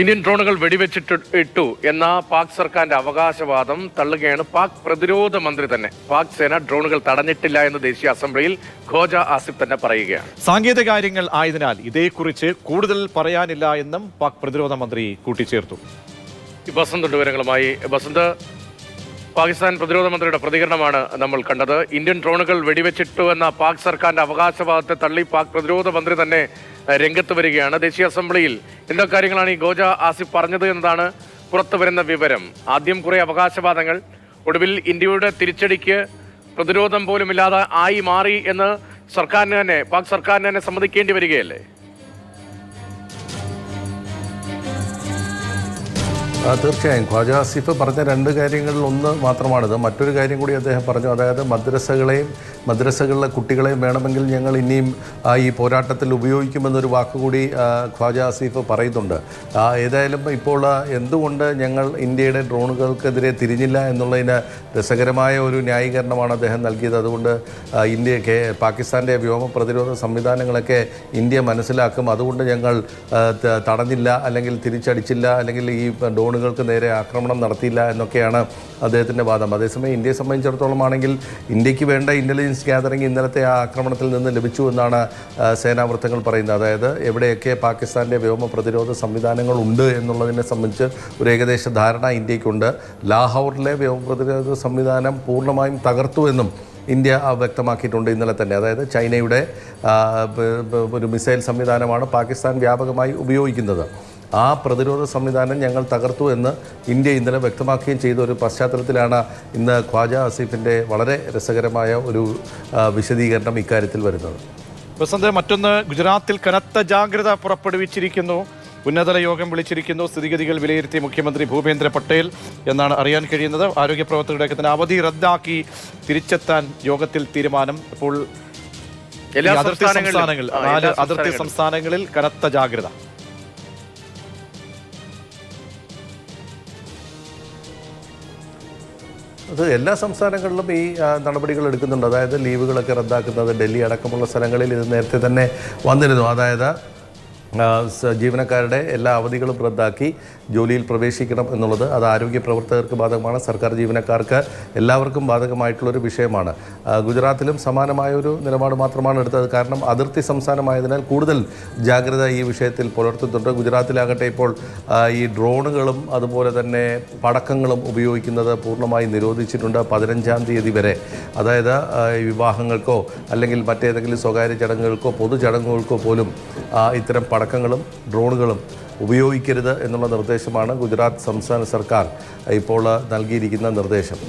Indian ഡ്രോണുകൾ വെടിവെച്ചിട്ട് ഇട്ടു എന്ന പാക് സർക്കാരിന്റെ അവകാശവാദം തള്ളുകയാണ് പാക് പ്രതിരോധ മന്ത്രി തന്നെ. പാക് സേന ഡ്രോണുകൾ തടഞ്ഞിട്ടില്ല എന്ന് ദേശീയ അസംബ്ലിയിൽ ഖോജ ആസിഫ് തന്നെ പറയുകയാണ്. സാങ്കേതിക കാര്യങ്ങൾ ആയതിനാൽ ഇതേക്കുറിച്ച് കൂടുതൽ പറയാനില്ല എന്നും പാക് പ്രതിരോധ മന്ത്രി കൂട്ടിച്ചേർത്തു. ബസന്ത് വിവരങ്ങളുമായി. ബസന്ത് പാകിസ്ഥാൻ പ്രതിരോധ മന്ത്രിയുടെ പ്രതികരണമാണ് നമ്മൾ കണ്ടത്. ഇന്ത്യൻ ഡ്രോണുകൾ വെടിവെച്ചിട്ടു എന്ന പാക് സർക്കാരിന്റെ അവകാശവാദത്തെ തള്ളി പാക് പ്രതിരോധ മന്ത്രി തന്നെ രംഗത്ത് വരികയാണ്. ദേശീയ അസംബ്ലിയിൽ എന്തൊക്കെ കാര്യങ്ങളാണ് ഈ ഗോജ ആസിഫ് പറഞ്ഞത് എന്നതാണ് പുറത്തു വരുന്ന വിവരം. ആദ്യം കുറെ അവകാശവാദങ്ങൾ. ഒടുവിൽ ഇന്ത്യയുടെ തിരിച്ചടിക്ക് പ്രതിരോധം പോലും ഇല്ലാതെ ആയി മാറി എന്ന് സർക്കാരിന് തന്നെ പാക് സർക്കാരിന് തന്നെ സമ്മതിക്കേണ്ടി വരികയല്ലേ? തീർച്ചയായും. ഖ്വാജ ആസിഫ് പറഞ്ഞ രണ്ട് കാര്യങ്ങളിൽ ഒന്ന് മാത്രമാണിത്. മറ്റൊരു കാര്യം കൂടി അദ്ദേഹം പറഞ്ഞു. അതായത് മദ്രസകളെയും മദ്രസകളിലെ കുട്ടികളെയും വേണമെങ്കിൽ ഞങ്ങൾ ഇനിയും ഈ പോരാട്ടത്തിൽ ഉപയോഗിക്കുമെന്നൊരു വാക്കുകൂടി ഖ്വാജ ആസിഫ് പറയുന്നുണ്ട്. ഏതായാലും ഇപ്പോൾ എന്തുകൊണ്ട് ഞങ്ങൾ ഇന്ത്യയുടെ ഡ്രോണുകൾക്കെതിരെ തിരിഞ്ഞില്ല എന്നുള്ളതിന് രസകരമായ ഒരു ന്യായീകരണമാണ് അദ്ദേഹം നൽകിയത്. അതുകൊണ്ട് ഇന്ത്യ പാകിസ്ഥാന്റെ വ്യോമ പ്രതിരോധ സംവിധാനങ്ങളൊക്കെ ഇന്ത്യ മനസ്സിലാക്കും. അതുകൊണ്ട് ഞങ്ങൾ തടഞ്ഞില്ല അല്ലെങ്കിൽ തിരിച്ചടിച്ചില്ല അല്ലെങ്കിൽ ഈ ഡ്രോണുകൾക്ക് നേരെ ആക്രമണം നടത്തിയില്ല എന്നൊക്കെയാണ് അദ്ദേഹത്തിന്റെ വാദം. അതേസമയം ഇന്ത്യയെ സംബന്ധിച്ചിടത്തോളം ആണെങ്കിൽ ഇന്ത്യയ്ക്ക് വേണ്ട ഇന്റലിജൻസ് ഗ്യാതറിംഗ് ഇന്നലത്തെ ആ ആക്രമണത്തിൽ നിന്ന് ലഭിച്ചു എന്നാണ് സേനാവൃത്തങ്ങൾ സേനാ വൃത്തങ്ങൾ പറയുന്നത്. അതായത് എവിടെയൊക്കെ പാകിസ്ഥാന്റെ വ്യോമ പ്രതിരോധ സംവിധാനങ്ങൾ ഉണ്ട് എന്നുള്ളതിനെ സംബന്ധിച്ച് ഒരു ഏകദേശ ധാരണ ഇന്ത്യക്കുണ്ട്. ലാഹോറിലെ വ്യോമ പ്രതിരോധ സംവിധാനം പൂർണമായും തകർത്തു എന്നും ഇന്ത്യ വ്യക്തമാക്കിയിട്ടുണ്ട് ഇന്നലെ തന്നെ. അതായത് ചൈനയുടെ ഒരു മിസൈൽ സംവിധാനമാണ് പാകിസ്ഥാൻ വ്യാപകമായി ഉപയോഗിക്കുന്നത്. ആ പ്രതിരോധ സംവിധാനം ഞങ്ങൾ തകർത്തു എന്ന് ഇന്ത്യ ഇന്നലെ വ്യക്തമാക്കുകയും ചെയ്ത. ഒരു പശ്ചാത്തലത്തിലാണ് ഇന്ന് ഖ്വാജ ആസിഫിന്റെ വളരെ രസകരമായ ഒരു വിശദീകരണം ഇക്കാര്യത്തിൽ വരുന്നത്. പ്രസന്ത മറ്റൊന്ന് ഗുജറാത്തിൽ കനത്ത ജാഗ്രത പുറപ്പെടുവിച്ചിരിക്കുന്നു. ഉന്നതല യോഗം വിളിച്ചിരിക്കുന്നു. സ്ഥിതിഗതികൾ വിലയിരുത്തി മുഖ്യമന്ത്രി ഭൂപേന്ദ്ര പട്ടേൽ എന്നാണ് അറിയാൻ കഴിയുന്നത്. ആരോഗ്യ പ്രവർത്തകരുടെ തന്നെ അവധി റദ്ദാക്കി തിരിച്ചെത്താൻ യോഗത്തിൽ തീരുമാനം. ഇപ്പോൾ എല്ലാ അതിർത്തി സംസ്ഥാനങ്ങളിലും. നാല് എല്ലാ അതിർത്തി സംസ്ഥാനങ്ങളിൽ കനത്ത ജാഗ്രത. അത് എല്ലാ സംസ്ഥാനങ്ങളിലും ഈ നടപടികൾ എടുക്കുന്നുണ്ട്. അതായത് ലീവുകളൊക്കെ റദ്ദാക്കുന്നത് ഡൽഹി അടക്കമുള്ള സ്ഥലങ്ങളിൽ ഇത് നേരത്തെ തന്നെ വന്നിരുന്നു. അതായത് ജീവനക്കാരുടെ എല്ലാ അവധികളും റദ്ദാക്കി ജോലിയിൽ പ്രവേശിക്കണം എന്നുള്ളത് അത് ആരോഗ്യ പ്രവർത്തകർക്ക് ബാധകമാണ് സർക്കാർ ജീവനക്കാർക്ക് എല്ലാവർക്കും ബാധകമായിട്ടുള്ളൊരു വിഷയമാണ്. ഗുജറാത്തിലും സമാനമായ ഒരു നിലപാട് മാത്രമാണ് എടുത്തത്. കാരണം അതിർത്തി സംസ്ഥാനമായതിനാൽ കൂടുതൽ ജാഗ്രത ഈ വിഷയത്തിൽ പുലർത്തുന്നുണ്ട്. ഗുജറാത്തിലാകട്ടെ ഇപ്പോൾ ഈ ഡ്രോണുകളും അതുപോലെ തന്നെ പടക്കങ്ങളും ഉപയോഗിക്കുന്നത് പൂർണമായി നിരോധിച്ചിട്ടുണ്ട് പതിനഞ്ചാം തീയതി വരെ. അതായത് വിവാഹങ്ങൾക്കോ അല്ലെങ്കിൽ മറ്റേതെങ്കിലും സ്വകാര്യ ചടങ്ങുകൾക്കോ പൊതു ചടങ്ങുകൾക്കോ പോലും ഇത്തരം പടക്കങ്ങളും ഡ്രോണുകളും ഉപയോഗിക്കരുത് എന്നുള്ള നിർദ്ദേശമാണ് ഗുജറാത്ത് സംസ്ഥാന സർക്കാർ ഇപ്പോൾ നൽകിയിരിക്കുന്ന നിർദ്ദേശം.